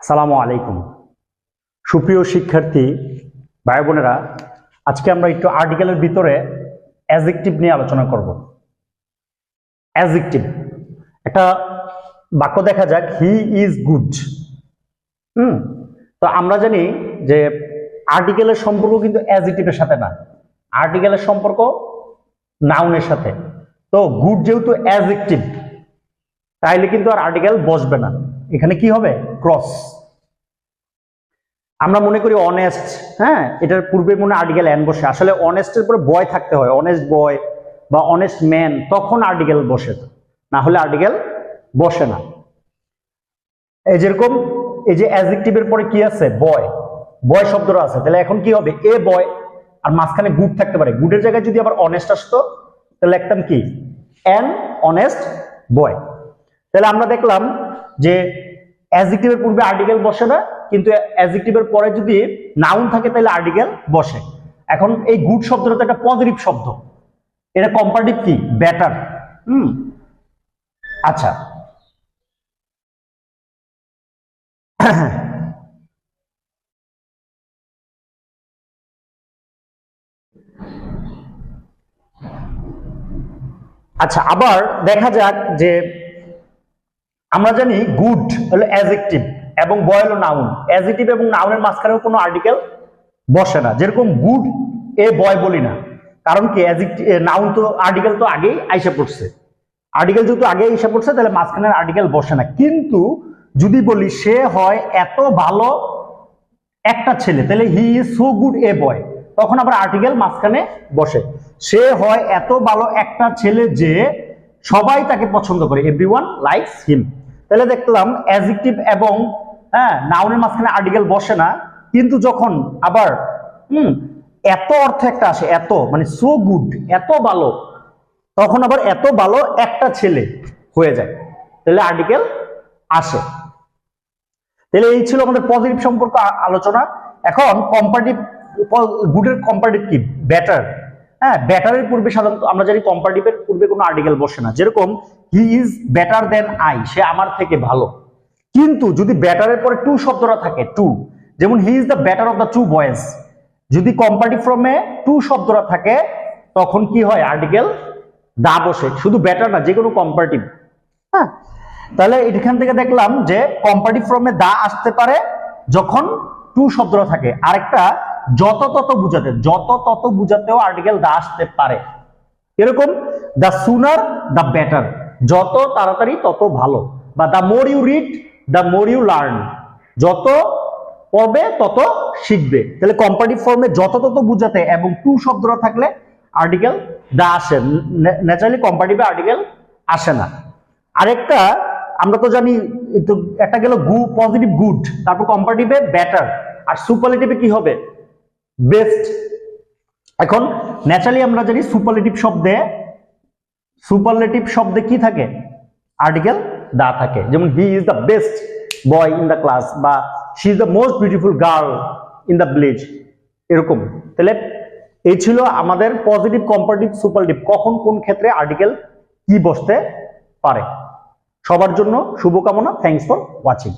আসসালামু আলাইকুম। সুপ্রিয় শিক্ষার্থী ভাই বোনেরা আজকে আমরা একটু আর্টিকেলের ভিতরে অ্যাজেক্টিভ নিয়ে আলোচনা করব। অ্যাজেক্টিভ একটা বাক্য দেখা যাক, হি ইজ গুড। হুম, তো আমরা জানি যে আর্টিকেলের সম্পর্ক কিন্তু অ্যাজেক্টিভের সাথে না। আর্টিকেলের সম্পর্ক নাউনের সাথে। তো গুড যেহেতু অ্যাজেক্টিভ তাইলে কিন্তু আর আর্টিকেল বসবে না। এখানে কি হবে? ক্রস আমরা মনে করি অনেস্ট হ্যাঁ? এটার পূর্বে মনে আর্টিকেল এন বসে। আসলে অনেস্টের পরে বয় থাকতে হয়। অনেস্ট বয় বা অনেস্ট ম্যান তখন আর্টিকেল বসে না। হলে আর্টিকেল বসে না। এই যেরকম, এই যে অ্যাজেক্টিভের পরে কি আছে? বয় বয় শব্দটা আছে। তাহলে এখন কি হবে? এ বয় আর মাঝখানে গুড থাকতে পারে। গুডের জায়গায় যদি আবার অনেস্ট আসতো, তাহলে লিখতাম কি? অ্যান অনেস্ট বয় তাহলে আমরা দেখলাম যে অ্যাজেক্টিভের পূর্বে আর্টিকেল বসে না, কিন্তু অ্যাজেক্টিভের পরে যদি নাউন থাকে তাহলে আর্টিকেল বসে। এখন এই গুড শব্দটা তো একটা পজিটিভ শব্দ। এটা কম্পারেটিভ কি? বেটার হুম? আচ্ছা। আচ্ছা আবার দেখা যাক যে আমরা জানি গুড হলো অ্যাজেক্টিভ এবং বয় হলো নাউন অ্যাজেক্টিভ এবং নাউনের মাঝখানেও কোনো আর্টিকেল বসে না। যেরকম গুড এ বয় বলি না। কারণ কি নাউন তো আর্টিকেল তো আগেই আইসা পড়ছে। আর্টিকেল যেহেতু আগে এসে পড়ছে, তাহলে মাঝখানের আর্টিকেল বসে না। কিন্তু যদি বলি সে হয় এত ভালো একটা ছেলে, তাহলে he is so good a boy তখন আবার আর্টিকেল মাঝখানে বসে। সে হয় এত ভালো একটা ছেলে যে সবাই তাকে পছন্দ করে। এভরি ওয়ান লাইকস হিম তাহলে দেখলাম অ্যাজেক্টিভ এবং হ্যাঁ নাউনের মাঝখানে আর্টিকেল বসে না। কিন্তু যখন আবার, হুম, এত অর্থ একটা আসে, এত মানে সো গুড এত ভালো, তখন আবার এত ভালো একটা ছেলে হয়ে যায়। তাহলে আর্টিকেল আসে। তাহলে এই ছিল আমাদের পজিটিভ সম্পর্ক আলোচনা। এখন কম্পারেটিভ গুডের কম্পারেটিভ কি? বেটার হ্যাঁ বেটারের পূর্বে সাধারণত আমরা জানি কম্পারেটিভের পূর্বে কোনো আর্টিকেল বসে না। যেরকম he is better than I সে আমার থেকে ভালো। কিন্তু যদি ব্যাটারের পরে টু শব্দটা থাকে টু যেমন he is the better of the two boys যদি কম্পারেটিভ ফর্মে টু শব্দটা থাকে, তখন কি হয় আর্টিকেল দা বসে। শুধু ব্যাটার না, যে কোনো কম্পারেটিভ হ্যাঁ তাহলে এখান থেকে দেখলাম যে কম্পারেটিভ ফর্মে দা আসতে পারে যখন টু শব্দটা থাকে। আরেকটা যত তত বুঝাতে, যত তত বুঝাতেও আর্টিকেল দা আসতে পারে। এরকম দ্য সুনার দ্য বেটার যত তাড়াতাড়ি তত ভালো। বা the more you read the more you learn যত পড়বে, তত শিখবে। তাহলে কম্পারেটিভ ফর্মে যত তত বুঝাতে এবং টু শব্দটা থাকলে আর্টিকেল দা আসে। ন্যাচারালি কম্পারেটিভে আর্টিকেল আসে না। আরেকটা, আমরা তো জানি, একটু গেল গু পজিটিভ গুড তারপর কম্পারেটিভে বেটার আর সুপারলেটিভে কি হবে? বেস্ট। এখন ন্যাচারালি আমরা জানি সুপারলেটিভ শব্দে সুপারলেটিভ শব্দে কি থাকে? আর্টিকেল দা থাকে। যেমন he is the best boy in the class বা she is the most beautiful girl in the village এরকম। তাহলে, এই ছিল আমাদের পজিটিভ কম্পারেটিভ সুপারলেটিভ কখন, কোন ক্ষেত্রে আর্টিকেল কি বসতে পারে? সবার জন্য শুভকামনা। Thanks for watching